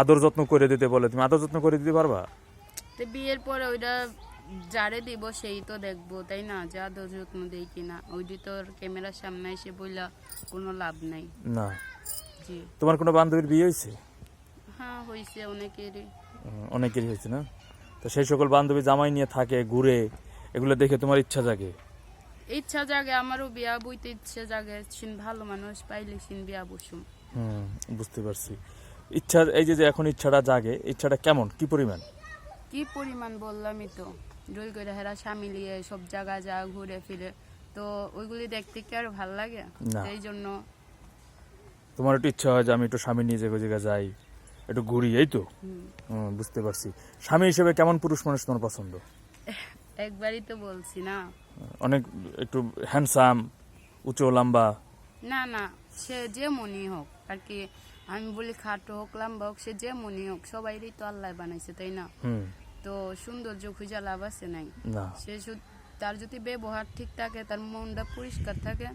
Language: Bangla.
আদর যত্ন করে দিতে বলে। তুমি আদর যত্ন করে দিতে পারবা? তো বিয়ের পরে ওইটা যারে দিব সেই তো দেখব তাই না? যে আদর যত্ন দেই কিনা। ওইটি তোর ক্যামেরার সামনে এসে বইলা কোনো লাভ নাই। না। জি। তোমার কোনো বান্ধবীর বিয়ে হয়েছে হ্যাঁ হয়েছে অনেকেরই। অনেকেরই হয়েছে না? তো সেই সকল বান্ধবী জামাই নিয়ে থাকে ঘুরে এগুলো দেখে তোমার ইচ্ছা জাগে? ইচ্ছা জাগে আমারও বিয়া বইতে ইচ্ছা জাগে। সিন ভালো মানুষ পাইলে সিন বিয়া বসুম। হুম বুঝতে পারছি। ইচ্ছা এই যে এখন ইচ্ছাটা জাগে ইচ্ছাটা কেমন? কি পরিমাণ? কি পরিমাণ বললামই তো। ডোল করে হেরা স্বামী লিয়ে সব জায়গা যা ঘুরে ফিরে। তো ওইগুলি দেখতে কি আর ভালো লাগে? এই জন্য তোমার একটু ইচ্ছা হয় যে আমি একটু স্বামী নিয়ে জায়গায় জায়গায় যাই একটু ঘুরি এই তো? বুঝতে পারছি। স্বামী হিসেবে কেমন পুরুষ মানুষ তোমার পছন্দ? একবারই তো বলছি না। অনেক একটু হ্যান্ডসাম উঁচু লম্বা? না না সে যে মনি হোক আর কি আমি বলি খাটো হোক লম্বা হোক সে যে মনি হোক সবাইরই তো আল্লাহ বানাইছে তাই না? তো সৌন্দর্য খুঁজে লাভ আছে নাই। সে তার যদি ব্যবহার ঠিক থাকে তার মনটা পরিষ্কার থাকে